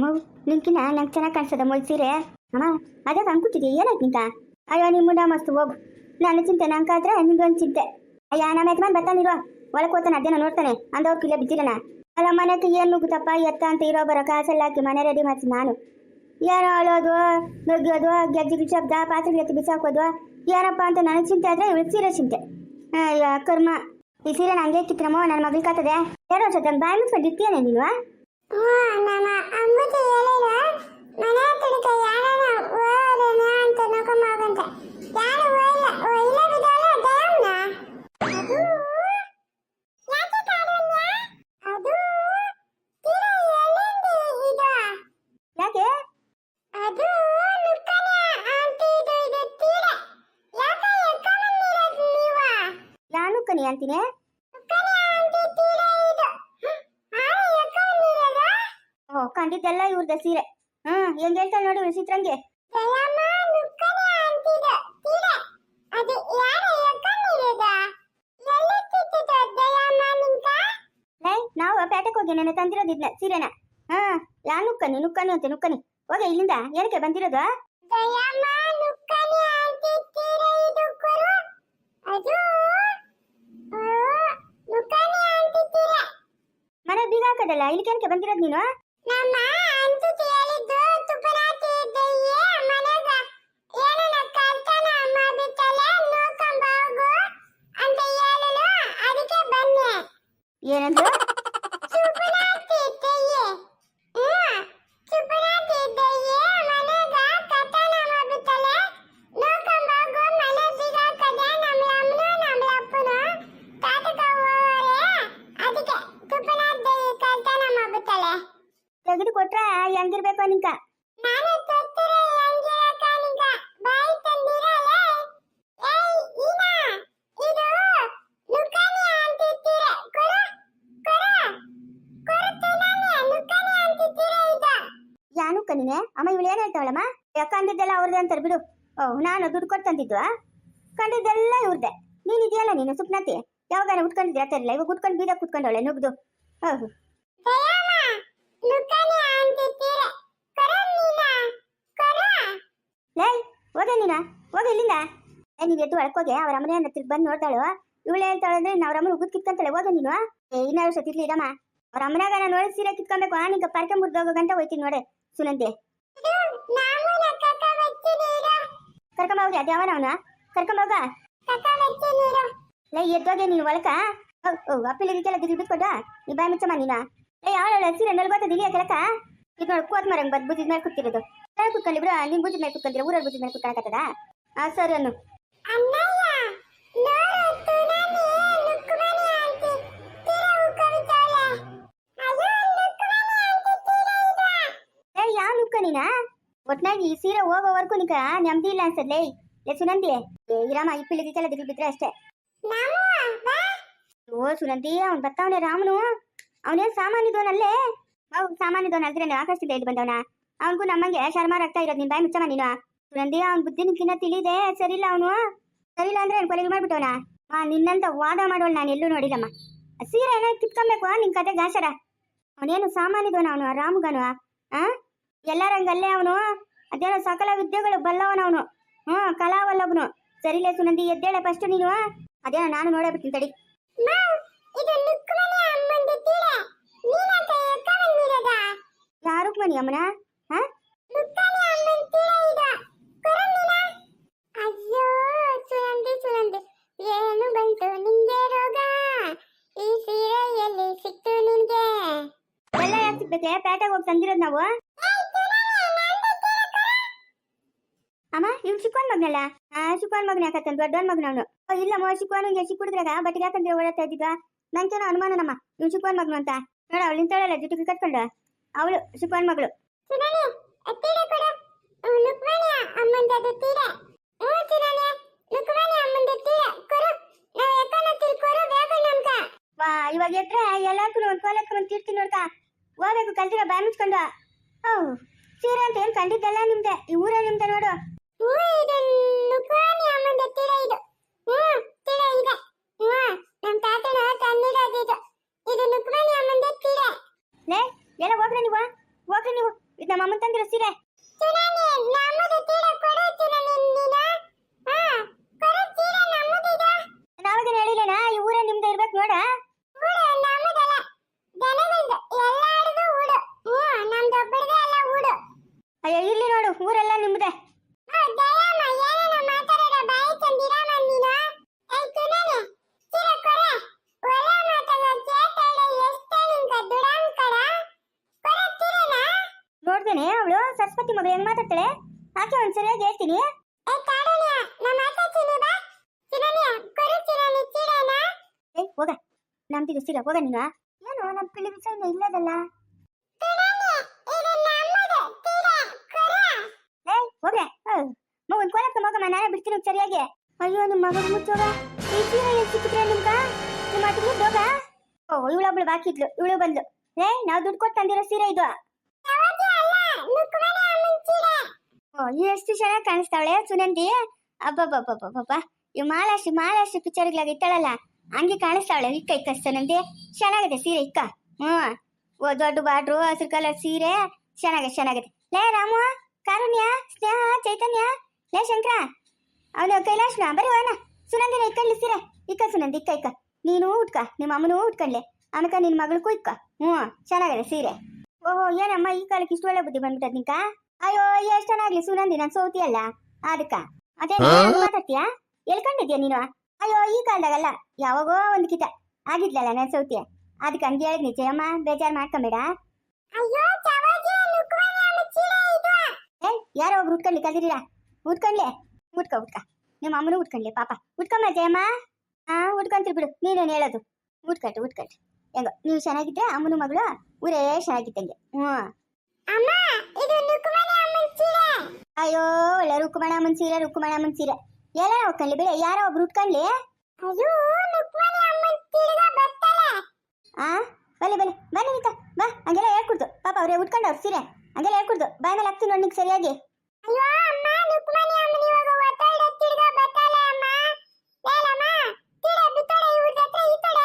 ಅಮ್ಮ ನಿಂಕಿನ ನಂಗೆ ಚೆನ್ನಾಗಿ ಕಾಣಿಸ್ತದ ಮೊಳ್ ಸೀರೆ? ಅಮ್ಮ ಅದೇ ಅನ್ಕೂತಿದ್ಯಾ ಏನಾಯ್ತು ನಿಂತ? ಅಯ್ಯೋ ನಿಮ್ಮ ಮುಂಡ ಮಸ್ತು ಹೋಗು. ನಾನು ಚಿಂತೆ ನಂಗಾದ್ರೆ ನಿಂದೊಂದು ಚಿಂತೆ. ಅಯ್ಯ, ನಮ್ಮ ಯಜಮಾನ್ ಬರ್ತಾನಿರೋ. ಒಳಗೆ ಹೋಗ್ತಾನೆ ಅದೇನ ನೋಡ್ತಾನೆ. ಅಂದವ್ರು ಕಿಲ್ಲ ಬಿದ್ದಿರಣ ಅಲ್ಲ ಮನೆಗೆ ಏನು ನುಗ್ಗುತ್ತಪ್ಪ, ಎತ್ತ ಅಂತ ಇರೋ ಬರೋ ಕಾಸೆಲ್ಲ ಹಾಕಿ ಮನೆ ರೆಡಿ ಮಾಡಿಸಿ ನಾನು. ಏನೋ ಅಳೋದು ನುಗ್ಗೋದು ಗೆಜ್ಜೆ ಶಬ್ದ ಪಾತ್ರೆಗೆ ಎತ್ತಿ ಬಿಸಾಕೋದು. ಯಾರಪ್ಪ ಅಂತ ನನಗೆ ಚಿಂತೆ ಆದ್ರೆ ಇವಳು ಸೀರೆ ಚಿಂತೆ. ಅಯ್ಯ, ಕರ್ಮ. ಈ ಸೀರೆ ನಂಗೆ ಕಿತ್ರಮ್ಮ ನನ್ನ ಮಗಳಿಗೆ ಕಾತದೆ. ಯಾರೋ ಸತ್ತ ಬಾಯಿ ಮುಚ್ಕೊಂಡು ನೀನು ಅಂತೀನಿ ನುಕ್ಕನೆ ಆಂಟಿ ತೀರ ಇದು ಆರು ಎಕ್ಕಮಂದಿರೋದ ಓ ಕಂಡಿದ್ದೆಲ್ಲ ಇವ್ರದ ಸೀರೆ. ಹ್ಮ್ ಹೆಂಗ್ ಹೇಳ್ತಾಳೆ ನೋಡಿ ಇವ್ಳು ಚಿತ್ರಂಗೆ. ಜಯಮ್ಮ ನುಕ್ಕನೆ ಅಂತಿದೆ. ತೀರ ಅದು ಯಾರ ಎಕ್ಕಮಿರದ ಎಲ್ಲಿತ್ತಿತ್ತು ಜಯಮ್ಮ ನಿಂಕ ಲೈ ನಾವು ಪೇಟೆಗೆ ಹೋಗಿ ನೆನೆ ತಂದಿರೋದಿದ್ನ ಸೀರೆನ. ಹಾ ಯಾ ನುಕ್ಕನಿ ನುಕ್ಕನಿ ಅಂತ ನುಕ್ಕನಿ ಹೋಗ ಇಲ್ಲಿಂದ ಏನಕ್ಕೆ ಬಂದಿರೋದು? ಮನೆ ಬೀಗ ಹಾಕದಲ್ಲ ಇಲ್ಲಿಗೆ ಬಂದಿರೋದು ನೀನು? ಏನಂದ್ರು ಯಾ ಅಮ್ಮ ಇವಳು ಏನ್ ಹೇಳ್ತಾವಳಮ್ಮ? ಯಾಕ ಕಂಡಿದ್ದೆಲ್ಲ ಅವ್ರದ್ದೇ ಅಂತಾರೆ ಬಿಡು. ಓ ನಾನು ದುಡ್ಡು ಕೊಟ್ಟು ತಂದಿದ್ವಾ ಕಂಡಿದ್ದೆಲ್ಲ ಇವ್ರದ್ದೆ ನೀನ್ ಇದೆಯಲ್ಲ ನೀನು ಸುಪ್ನತಿ? ಯಾವಾಗ ಉಟ್ಕೊಂಡಿದ್ದೆ ತರಲಿಲ್ಲ. ಇವಾಗ ಉಟ್ಕೊಂಡು ಬೀದ ಕುತ್ಕೊಂಡವಳೆ ನುಗ್ದು. ಹೌದು ನೀನ? ಲೇ ಹೋಗೆ ನೀನ? ಹೋಗ ಇಲ್ಲಿಂದ? ನೀವು ಎದ್ದು ಒಳಕೋಗೆ ಅವ್ರ ಅಮ್ಮನೇ ಹತ್ರ ಬಂದು ನೋಡ್ತಾಳು ಇವಳು ಹೇಳ್ತಾಳೆ ಅಂದ್ರೆ ಅವ್ರ ಅಮ್ಮನ ಉಗುದ್ ಕಿತ್ಕೊಂತಾಳೆ. ಹೋಗ ನೀನು ಏ ಇನ್ನಾರು ಸತಿರ್ಲಿ ಇರಮ್ಮ ಅವ್ರ ಅಮ್ಮನಾಗ ನಾನು ನೋಡಿ ಸೀರೆ ಕಿತ್ಕೊಬೇಕು. ನಿಂಗೆ ಪರ್ಕೆ ಹೋಗೋ ಅಂತ ಹೋಯ್ತೀನಿ ನೋಡೆ. ಸುನಂತಿ ಇದು ನಾಮುನ ಅವನ? ಕರ್ಕೊಂಬೋಗ ಲೇ ಎದ್ದೋಗೆ ನೀನು ಒಳಕ? ಅಪ್ಪಿಲಿಗೆಲ್ಲ ದಿಗಿ ಬಿಟ್ಕೊಡ ನೀ ಬಾಯಿ ಮುಚ್ಚಮ್ಮ ನೀನ? ಲೈ ಅವಳ ಸೀರೆ ನಲ್ಗೋತದ ಇಲ್ಲಿಯ ಕೆಳಕ ಇದು ನೋಡಿ, ಕೂತ್ ಮರಂಗ್ ಬದ್ ಬುದ್ದಿದ ಮೇಲೆ ಕೂತಿರೋದು. ಬಿಡು, ನಿನ್ ಬುದ್ದಿದ ಮೇಲೆ ಕೂತ್ಕೊಂತೀರ ಊರಲ್ಲಿ ಬುದ್ದಿದ ಮೇಲೆ ಕೂತ್ಕೊಳಕತ್ತದ ಆ, ಸರಿ ಅನ್ನು. ನೀನ? ಒಟ್ನಾಗಿ ಈ ಸೀರೆ ಹೋಗೋವರೆಗೂ ನಿಕ ನೆಮ್ಮದಿ ಇಲ್ಲ ಅನ್ಸದ್ಲೇ? ಲೇ ಸುನಂದಿ. ಏ ಈ ಇಪ್ಪಿಲಿಗೆಲ್ಲ ದಿಗಿ ಬಿದ್ರೆ ಅಷ್ಟೇ. ಓ ಸುನಂದಿ ಅವ್ನ್ ಬರ್ತಾವನೆ ರಾಮನು. ಅವನೇನ್ ಸಾಮಾನ್ಯದವನಲ್ಲೇ? ಅವ್ ಸಾಮಾನ್ಯದವನ ಅಲ್ದ್ರೆ ಆಕಾಶದಿಂದ ಇಲ್ಲಿ ಬಂದವನ? ಅವನಿಗೂ ನಮ್ಮಂಗೆ ಶರ್ಮಾರ್ ಆಗ್ತಾ ಇರೋದು ನಿನ್ ಬಾಯಿ ಮುಚ್ಚಮ್ಮ ನೀನು. ಸುನಂದಿ ಅವ್ನ್ ಬುದ್ಧಿ ನಿನ್ಕಿನ್ನ ತಿಳಿದೆ ಸರಿಲ್ಲ ಅವನು. ಸರಿಲ್ಲ ಅಂದ್ರೆ ಏನ್ ಕೊಲೆಗೆ ಮಾಡ್ಬಿಟ್ಟವನ? ಹಾ ನಿನ್ನಂತ ವಾದ ಮಾಡೋಣ ನಾನು ಎಲ್ಲೂ ನೋಡಿಲ್ಲಮ್ಮ. ಸೀರೆ ಏನೋ ಕಿತ್ಕೊಬೇಕು ನಿನ್ ಕತೆ ಗಾಸರ ಅವನೇನು ಸಾಮಾನ್ಯದವನ ಅವನು ರಾಮಗನು ಆ? ಎಲ್ಲರಂಗಲ್ಲೇ ಅವನು? ಅದೇನೋ ಸಕಲ ವಿದ್ಯೆಗಳು ಬಲ್ಲವನ ಅವನು. ಹ್ಮ್ ಕಲಾವಲ್ಲಭನು ಸರಿಲೇ ಸುನಂದಿ ಎದ್ದೇಳೆ ಫಸ್ಟ್ ನೀನು. ಅದೇನೋ ನಾನು ನೋಡೇ ಬಿಡ್ತೀನಿ ತಡಿ ಯಾರು ಮನಿ ಅಮ್ಮನ? ಹಾ? ಅಯ್ಯೋ ಸುನಂದಿ ಸುನಂದಿ. ಏನು ಬಂತು ನಿಂಗೆ ರೋಗ? ಈ ಸೀರೆ ಎಲ್ಲಿ ಸಿಕ್ತು ನಿನ್ಗೆ. ಎಲ್ಲ ಯಾಕೆ ಸಿಗ್ಬೇಕೆ? ಪೇಟೆಗೆ ಹೋಗಿ ತಂದಿರೋದು ನಾವು ಅಮ್ಮ ಇವ್ ಚಿಕ್ಕವನ್ ಮಗನಲ್ಲ? ಆ ಚಿಕ್ಕವನ್ ಮಗನ ಯಾಕತ್ತಂದ್ ದೊಡ್ಡವನ್ ಮಗನ ಅವನು. ಇಲ್ಲ ಮೋ ಚಿಕ್ಕವನಿಗೆ ಚಿಕ್ಕ ಹುಡುಗ್ರಾಗ ಬಟ್ಟಿಗೆ ಯಾಕಂದ್ರೆ ಓಡಾಡ್ತಾ ಇದ್ದಿದ್ದ? ಅನುಮಾನ ನಮ್ಮ ಇವ್ ಚಿಕ್ಕವನ್ ಮಗನು ಅಂತ. ನೋಡ ಅವಳು ನಿಂತಾಳಲ್ಲ ಜುಟ್ಟಿಗೆ ಕಟ್ಕೊಂಡು ಅವಳು ಚಿಕ್ಕವನ್ ಮಗಳು. ನಾವು ಇವಾಗ ಎದ್ರೆ ಎಲ್ಲಾರ್ಗು ಒಂದ್ ಕೋಲಕ್ಕೆ ಒಂದ್ ತೀರ್ತಿ ನೋಡ್ಕ ಹೋಗ್ಬೇಕು ಕಲ್ತಿರ ಬಾಯ್ ಮುಚ್ಕೊಂಡು. ಓ ಸೀರೆ ಅಂತ ಏನ್ ಕಂಡಿದ್ದೆಲ್ಲ ನಿಮ್ದೆ ಈ ಊರೇ ನಿಮ್ದೆ ನೋಡು ಹ್ಞೂ ಇದು ಲುಕ್ಮನಿ ಅಮ್ಮಂದು ತೀರ ಇದು ಹ್ಞೂ ತೀರ ಇದೆ ಹ್ಞೂ ನಮ್ಮ ತಾತನ ತಂದಿರೋದು ಇದು ಇದು ಲುಕ್ಮನಿ ಅಮ್ಮಂದು ತೀರ ಲೇ ಎಲ್ಲ ಹೋಗ್ರಿ ನೀವು ಹೋಗ್ರಿ ನೀವು ನಮ್ಮ ಅಮ್ಮನ್ ತಂದಿರೋ ಸೀರೆ ಸರಸ್ವತಿ ಮಗಳು ಹೆಂಗ್ ಮಾತಾಡ್ತಾಳೆ? ಆಕೆ ಒಂದ್ ಸರಿಯಾಗಿ ಹೇಳ್ತೀನಿ. ಏ ಹೋಗ. ನಮ್ದಿದು ಸೀರೆ ಹೋಗ ನೀನು. ಏನು ನಮ್ ಪಿಳ್ಳಿ ವಿಷಯ ಇಲ್ಲದಲ್ಲ? ಹೋಗ್ರೆ ಮಗನ್ ಕೊಲಕ್ಕ ಮಗಮ್ಮ ನಾನೇ ಬಿಡ್ತೀನಿ ಸರಿಯಾಗಿ. ಅಯ್ಯೋ ನಿಮ್ಮ ಮಗನ ಮುಚ್ಚೋಗ. ಈ ಸೀರೆ ಎಲ್ಲಿ ಸಿಕ್ಕಿದ್ರೆ ನಿಮ್ಗ? ನಿಮ್ಮ ಅಟ್ಟಿಗೆ ಹೋಗ ಓ ಇವಳೊಬ್ಳು ಬಾಕಿ ಇದ್ಲು ಇವಳು ಬಂದ್ಲು. ಏ ನಾವ್ ದುಡ್ಡು ಕೊಟ್ಟು ತಂದಿರೋ ಸೀರೆ ಇದು ಯಾವತ್ತೂ ಅಲ್ಲ ನುಕ್ಕುಮನೆ ಅಮ್ಮನ್ ಸೀರೆ ಓ ಎಷ್ಟು ಚೆನ್ನಾಗಿ ಕಾಣಿಸ್ತಾವಳೆ, ಸುನಂದಿ. ಅಬ್ಬಬ್ಬಬ್ಬಬ್ಬಬ್ಬ. ಈ ಮಾಲಾಶ್ರೀ ಮಾಲಾಶ್ರೀ ಪಿಕ್ಚರ್ಗಳಾಗ ಇತ್ತಾಳಲ್ಲ ಹಂಗೆ ಕಾಣಿಸ್ತಾವಳೆ ಇಕ್ಕ ಇಕ್ಕ ಸುನಂದಿ. ಚೆನ್ನಾಗಿದೆ ಸೀರೆ, ಇಕ್ಕ. ಹ್ಮ್ ಓ, ದೊಡ್ಡ ಬಾಡ್ರು ಹಸಿರು ಕಲರ್ ಸೀರೆ. ಚೆನ್ನಾಗಿದೆ ಚೆನ್ನಾಗಿದೆ. ಲೇ, ರಾಮು, ಕಾರುಣ್ಯ, ಸ್ನೇಹ, ಚೈತನ್ಯ. ಲೇ, ಶಂಕರ. ಅವನು ಕೈಲಾಶ್ನ, ಬರೀ ಹೋಣ ಸುನಂದಿನ ಇಕ್ಕಂಡ್ಲಿ ಸೀರೆ. ಇಕ್ಕ ಸುನಂದಿ, ಇಕ್ಕ ಇಕ್ಕ. ನೀನು ಉಟ್ಕ, ನಿಮ್ಮ ಅಮ್ಮನೂ ಉಟ್ಕೊಂಡ್ಲೆ. ಅನಕ ನಿನ್ನ ಮಗಳಿಗೂ ಇಕ್ಕ. ಹ್ಞೂ, ಚೆನ್ನಾಗಿದೆ ಸೀರೆ. ಓಹೋ ಏನಮ್ಮ ಈ ಕಾಲಕ್ಕೆ ಇಷ್ಟು ಒಳ್ಳೆ ಬುದ್ಧಿ ಬಂದ್ಬಿಟ್ಟದ ನಿಂಕ? ಅಯ್ಯೋ ಎಷ್ಟನಾಗ್ಲಿ ಚೆನ್ನಾಗ್ಲಿ ಸುನಂದಿ ನಾನು ಸೌತಿ ಅಲ್ಲ ಅದಕ್ಕ? ಅದೇ ಮಾತಾಡ್ತೀಯಾ? ಎಲ್ಕೊಂಡಿದ್ಯಾ ಕಂಡಿದ್ಯಾ ನೀನು? ಅಯ್ಯೋ ಈ ಕಾಲದಾಗಲ್ಲ ಯಾವಾಗೋ ಒಂದು ಕಿತ. ಆಗಿದ್ಲಲ್ಲ ನಾನು ಸೌತಿಯ. ಅದಕ್ಕೆ ಹಂಗೆ ಹೇಳಿದ್ನಿ ಜಯಮ್ಮ ಬೇಜಾರು ಮಾಡ್ಕೊಂಬೇಡ. ಯಾರೋ ಒಬ್ರು ಉಟ್ಕೊಂಡ್ಲಿ ಕದಿರಿರ ಉಟ್ಕೊಂಡ್ಲೆ? ಉಟ್ಕ ಉಟ್ಕ. ನಿಮ್ಮ ಅಮ್ಮನೂ ಉಟ್ಕೊಂಡ್ಲಿ ಪಾಪ. ಉಟ್ಕೊಂಬ ಜಯಮ್ಮ ಹಾ ಉಟ್ಕೊಂತೀರಿ ಬಿಡು ನೀನೇನು ಹೇಳೋದು? ಉಟ್ಕಟ್ಟು ಉಟ್ಕಟ್ಟು. ಹೆಂಗೋ ನೀವು ಚೆನ್ನಾಗಿದ್ದೆ ಅಮ್ಮನ ಮಗಳು ಊರೇ ಚೆನ್ನಾಗಿದ್ದಂಗೆ ಹ್ಞೂ ಅಮ್ಮ ಇದು ನುಕ್ಕುಮನೆ ಅಮ್ಮನ್ ಸೀರೆ. ಅಯ್ಯೋ ಅಮ್ಮನ ಸೀರೆ ಎಲ್ಲ ಹೋಗ್ಕೊಂಡ್ಲಿ ಬಿಡ ಯಾರೋ ಒಬ್ರು ಅಯ್ಯೋ ಬರ್ತಾಳೆ ಆ ಬಲೆ ಬಲೆ ಬನ್ನಿ ನಿಂತ ಬಾ ಹಂಗೆಲ್ಲ ಹೇಳ್ಕೊಡ್ತು ಪಾಪ ಅವ್ರೆ ಉಟ್ಕೊಂಡವ್ರು ಸೀರೆ ಹಂಗೆಲ್ಲ ಹೇಳ್ಕೊಡ್ತು ಬಾಯ್ ಮೇಲೆ ಹಾಕ್ತೀನಿ ನೋಡಿ ಸರಿಯಾಗಿ. ಅಯ್ಯೋ ಅಮ್ಮ ನುಕ್ಕುಮನೆ ಅಮ್ಮನ್ ಇವಾಗ ಒತ್ತಾಡ ತಿರುಗ ಬರ್ತಾಳೆ ಅಮ್ಮ ಹೇಳಮ್ಮ ತೀರ ಬಿತ್ತಾಳೆ ಇವ್ರ ಹತ್ರ ಈ ಕಡೆ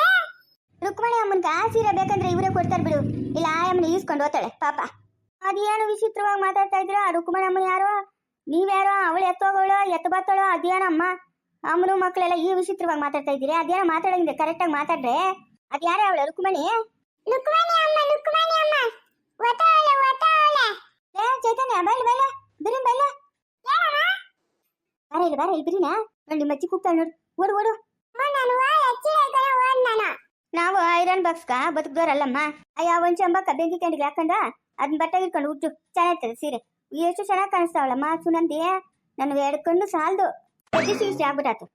ರುಕ್ಮಣಿ ಅಮ್ಮನ್ಗೆ ಆ ಸೀರೆ ಬೇಕಂದ್ರೆ ಇವರೇ ಕೊಡ್ತಾರೆ ಬಿಡು. ಇಲ್ಲ ಆಯಮ್ಮನ ಈಸ್ಕೊಂಡು ಹೋಗ್ತಾಳೆ ಪಾಪ. ಅದೇನು ವಿಚಿತ್ರವಾಗಿ ಮಾತಾಡ್ತಾ ಇದ್ರು ಅಮ್ಮ ಯಾರೋ? ನೀವ್ಯಾರೋ? ಅವಳು ಎತ್ತೋಗೋಳು ಎತ್ತ ಬತ್ತಾಳೋ ಅದೇನಮ್ಮ ಅಮ್ಮ? ಅಮ್ಮನು ಮಕ್ಕಳೆಲ್ಲ ಈ ವಿಚಿತ್ರವಾಗಿ ಮಾತಾಡ್ತಾ ಇದ್ದೀರಿ? ಅದೇನೋ ಮಾತಾಡಂಗಿದ್ರೆ ಕರೆಕ್ಟಾಗಿ ಮಾತಾಡ್ರೆ? ಅದ್ಯಾರೇ ಅವಳು ರುಕುಮಣಿ? ಚೈತನ್ಯ ಬೈಲ್ ಬೈಲ. ಬಿರಿನ್ ಬೈಲ. ಹೇಳಮ್ಮ ಬಾರ ಇಲ್ಲಿ ಬರ ಇಲ್ಲಿ ಬಿರಿನಾ. ನೋಡಿ ನಿಮ್ಮ ಅಜ್ಜಿ ಕೂಗ್ತಾಳೆ ನೋಡು. ಓಡು ಓಡು. ನಾನು ಒಳ್ಳೆ ಸೀರೆ ಕಡೆ ಓಡ್ ನಾನು ನಾವು ಐರನ್ ಬಾಕ್ಸ್ಗ ಬದುಕ್ದೋರಲ್ಲಮ್ಮ. ಅಯ್ಯ ಒಂದ್ ಚಂಬಕ್ಕ ಬೆಂಕಿ ಕೆಂಡಿಗೆ ಹಾಕೊಂಡ ಅದನ್ನ ಬಟ್ಟೆ ಇಟ್ಕೊಂಡು ಉಜ್ಜು ಚೆನ್ನಾಗಿರ್ತದೆ ಸೀರೆ. ಎಷ್ಟು ಚೆನ್ನಾಗಿ ಕಾಣಿಸ್ತಾವಳಮ್ಮ ಸುನಂದಿ? ನನಗೆ ಎಡ್ಕೊಂಡು ಸಾಲದು. ಎದ್ದು ಸೀಸಿ ಆಗ್ಬಿಟ್ಟಾತು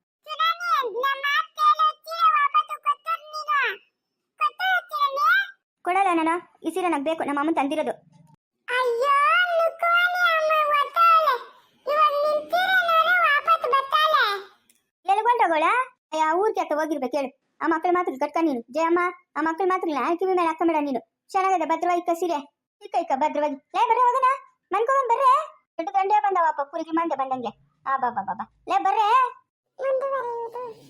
ಕೊಡಲ್ಲ ನಾನು. ಈ ಸೀರೆ ನಂಗೆ ಬೇಕು. ನಮ್ಮ ಅಮ್ಮ ತಂದಿರೋದು ಎಲ್ಗೊಂಡೋಗೋಳ ಅಯ್ಯ ಊರ್ಗೆ ಹೋಗಿರ್ಬೇಕು ಹೇಳು. ಆ ಮಕ್ಳು ಮಾತ್ರ ಕಟ್ಕ ನೀನು. ಜಯಮ್ಮ ಆ ಮಕ್ಳು ಮಾತ್ರ ಕಿವಿ ಮೇಲೆ ಹಾಕೊಂಬೇಡ ನೀನು. ಚೆನ್ನಾಗಿದೆ, ಭದ್ರವಾಗಿ ಕಸಿರೆ. ಸೀರೆ ಇಕ್ಕ ಇಕ್ಕ ಭದ್ರವಾಗಿ. ಲೇ, ಬರ್ರೆ, ಹೋಗೋಣ. ಮನ್ಕೊಂಡ್ ಬರ್ರೆ. ದೊಡ್ಡ ದಂಡೆ ಬಂದವಪ್ಪ ಪುರಿಗೆ ಮಂಡೆ ಬಂದಂಗೆ. ಆ, ಬಾ ಬಾ ಬಾ ಬಾ. ಲೇ, ಬರ್ರೆ.